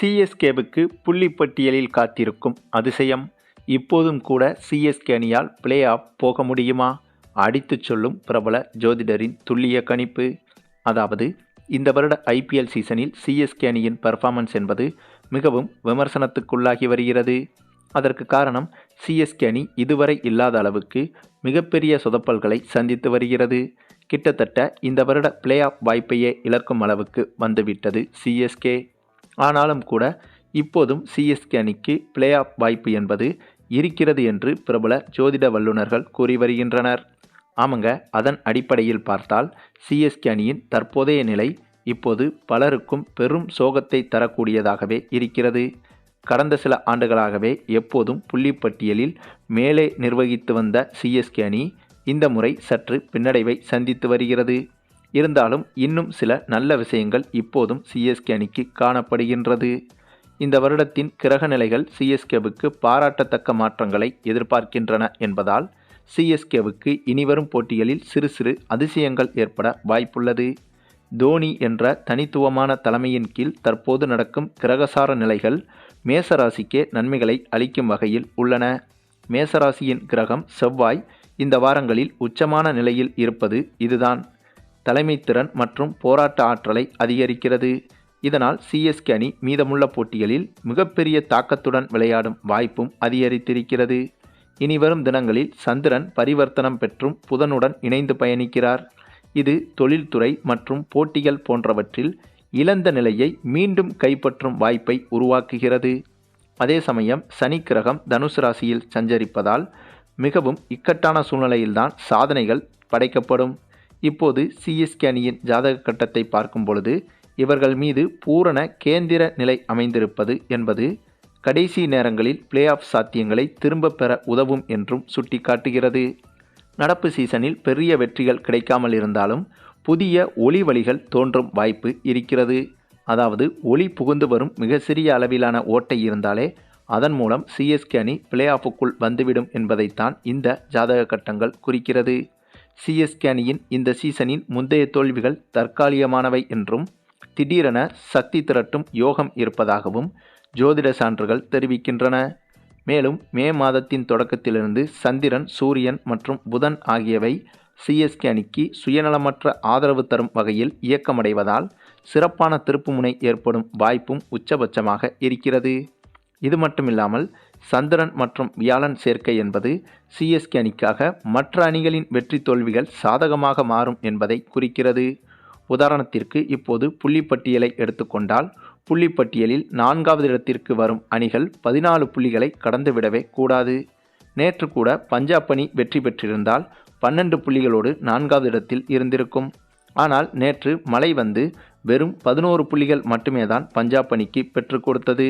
சிஎஸ்கேவுக்கு புள்ளி பட்டியலில் காத்திருக்கும் அதிசயம். இப்போதும் கூட சிஎஸ்கே அணியால் பிளே ஆஃப் போக முடியுமா? அடித்துச் சொல்லும் பிரபல ஜோதிடரின் துல்லிய கணிப்பு. அதாவது இந்த வருட ஐபிஎல் சீசனில் சிஎஸ்கே அணியின் பெர்ஃபார்மன்ஸ் என்பது மிகவும் விமர்சனத்துக்குள்ளாகி வருகிறது. அதற்கு காரணம் சிஎஸ்கே அணி இதுவரை இல்லாத அளவுக்கு மிகப்பெரிய சொதப்பல்களை சந்தித்து வருகிறது. கிட்டத்தட்ட இந்த வருட பிளே ஆஃப் வாய்ப்பையே இழக்கும் அளவுக்கு வந்துவிட்டது சிஎஸ்கே. ஆனாலும் கூட இப்போதும் சிஎஸ்கே அணிக்கு பிளே ஆஃப் வாய்ப்பு என்பது இருக்கிறது என்று பிரபல ஜோதிட வல்லுநர்கள் கூறி வருகின்றனர். ஆமாங்க அதன் அடிப்படையில் பார்த்தால் சிஎஸ்கே அணியின் தற்போதைய நிலை இப்போது பலருக்கும் பெரும் சோகத்தை தரக்கூடியதாகவே இருக்கிறது. கடந்த சில ஆண்டுகளாகவே எப்போதும் புள்ளிப்பட்டியலில் மேலே நிர்வகித்து வந்த சிஎஸ்கே அணி இந்த முறை சற்று பின்னடைவை சந்தித்து வருகிறது. இருந்தாலும் இன்னும் சில நல்ல விஷயங்கள் இப்போதும் சிஎஸ்கே அணிக்கு காணப்படுகின்றது. இந்த வருடத்தின் கிரக நிலைகள் சிஎஸ்கேவுக்கு பாராட்டத்தக்க மாற்றங்களை எதிர்பார்க்கின்றன என்பதால் சிஎஸ்கேவுக்கு இனிவரும் போட்டிகளில் சிறு சிறு அதிசயங்கள் ஏற்பட வாய்ப்புள்ளது. தோனி என்ற தனித்துவமான தலைமையின் கீழ் தற்போது நடக்கும் கிரகசார நிலைகள் மேசராசிக்கே நன்மைகளை அளிக்கும் வகையில் உள்ளன. மேசராசியின் கிரகம் செவ்வாய் இந்த வாரங்களில் உச்சமான நிலையில் இருப்பது இதுதான். தலைமைத்திறன் மற்றும் போராட்ட ஆற்றலை அதிகரிக்கிறது. இதனால் சிஎஸ்கே அணி மீதமுள்ள போட்டிகளில் மிகப்பெரிய தாக்கத்துடன் விளையாடும் வாய்ப்பும் அதிகரித்திருக்கிறது. இனிவரும் தினங்களில் சந்திரன் பரிவர்த்தனம் பெற்றும் புதனுடன் இணைந்து பயணிக்கிறார். இது தொழில்துறை மற்றும் போட்டிகள் போன்றவற்றில் இழந்த நிலையை மீண்டும் கைப்பற்றும் வாய்ப்பை உருவாக்குகிறது. அதே சமயம் சனி கிரகம் தனுசு ராசியில் சஞ்சரிப்பதால் மிகவும் இக்கட்டான சூழ்நிலையில்தான் சாதனைகள் படைக்கப்படும். இப்போது சிஎஸ்கே அணியின் ஜாதக கட்டத்தை பார்க்கும் பொழுது இவர்கள் மீது பூரண கேந்திர நிலை அமைந்திருப்பது என்பது கடைசி நேரங்களில் பிளே ஆஃப் சாத்தியங்களை திரும்பப் பெற உதவும் என்றும் சுட்டிக்காட்டுகிறது. நடப்பு சீசனில் பெரிய வெற்றிகள் கிடைக்காமல் இருந்தாலும் புதிய ஒளி வழிகள் தோன்றும் வாய்ப்பு இருக்கிறது. அதாவது ஒளி புகுந்து வரும் மிக சிறிய அளவிலான ஓட்டை இருந்தாலே அதன் மூலம் சிஎஸ்கே அணி பிளே ஆஃபுக்குள் வந்துவிடும் என்பதைத்தான் இந்த ஜாதக கட்டங்கள் குறிக்கிறது. சிஎஸ்கே அணியின் இந்த சீசனின் முந்தைய தோல்விகள் தற்காலிகமானவை என்றும் திடீரென சக்தி திரட்டும் யோகம் இருப்பதாகவும் ஜோதிட சான்றுகள் தெரிவிக்கின்றன. மேலும் மே மாதத்தின் தொடக்கத்திலிருந்து சந்திரன் சூரியன் மற்றும் புதன் ஆகியவை சிஎஸ்கே அணிக்கு சுயநலமற்ற ஆதரவு தரும் வகையில் இயக்கமடைவதால் சிறப்பான திருப்புமுனை ஏற்படும் வாய்ப்பும் உச்சபட்சமாக இருக்கிறது. இது மட்டுமில்லாமல் சந்திரன் மற்றும் வியாழன் சேர்க்கை என்பது சிஎஸ்கே அணிக்காக மற்ற அணிகளின் வெற்றி தோல்விகள் சாதகமாக மாறும் என்பதை குறிக்கிறது. உதாரணத்திற்கு இப்போது புள்ளிப்பட்டியலை எடுத்துக்கொண்டால் புள்ளிப்பட்டியலில் நான்காவது இடத்திற்கு வரும் அணிகள் பதினாலு புள்ளிகளை கடந்துவிடவே கூடாது. நேற்று கூட பஞ்சாப் அணி வெற்றி பெற்றிருந்தால் பன்னெண்டு புள்ளிகளோடு நான்காவது இடத்தில் இருந்திருக்கும். ஆனால் நேற்று மழை வந்து வெறும் பதினோரு புள்ளிகள் மட்டுமே தான் பஞ்சாப் அணிக்கு பெற்றுக் கொடுத்தது.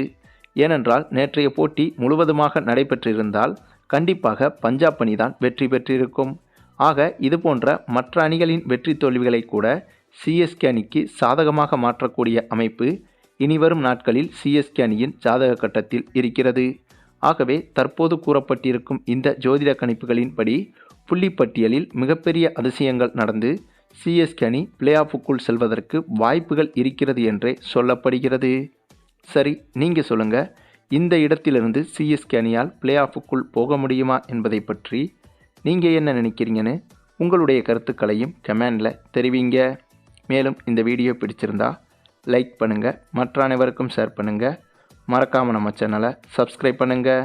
ஏனென்றால் நேற்றைய போட்டி முழுவதுமாக நடைபெற்றிருந்தால் கண்டிப்பாக பஞ்சாப் அணிதான் வெற்றி பெற்றிருக்கும். ஆக இதுபோன்ற மற்ற அணிகளின் வெற்றி தோல்விகளை கூட சிஎஸ்கே அணிக்கு சாதகமாக மாற்றக்கூடிய அமைப்பு இனிவரும் நாட்களில் சிஎஸ்கே அணியின் ஜாதக கட்டத்தில் இருக்கிறது. ஆகவே தற்போது கூறப்பட்டிருக்கும் இந்த ஜோதிட கணிப்புகளின்படி புள்ளிப்பட்டியலில் மிகப்பெரிய அதிசயங்கள் நடந்து சிஎஸ்கே அணி பிளே ஆஃபுக்குள் செல்வதற்கு வாய்ப்புகள் இருக்கிறது என்றே சொல்லப்படுகிறது. சரி நீங்கள் சொல்லுங்கள் இந்த இடத்திலிருந்து சிஎஸ்கே அணியால் பிளே ஆஃபுக்குள் போக முடியுமா என்பதை பற்றி நீங்கள் என்ன நினைக்கிறீங்கன்னு உங்களுடைய கருத்துக்களையும் கமெண்டில் தெரிவிங்க. மேலும் இந்த வீடியோ பிடிச்சிருந்தா லைக் பண்ணுங்கள் மற்ற அனைவருக்கும் ஷேர் பண்ணுங்கள் மறக்காமல் நம்ம சேனலை சப்ஸ்கிரைப் பண்ணுங்கள்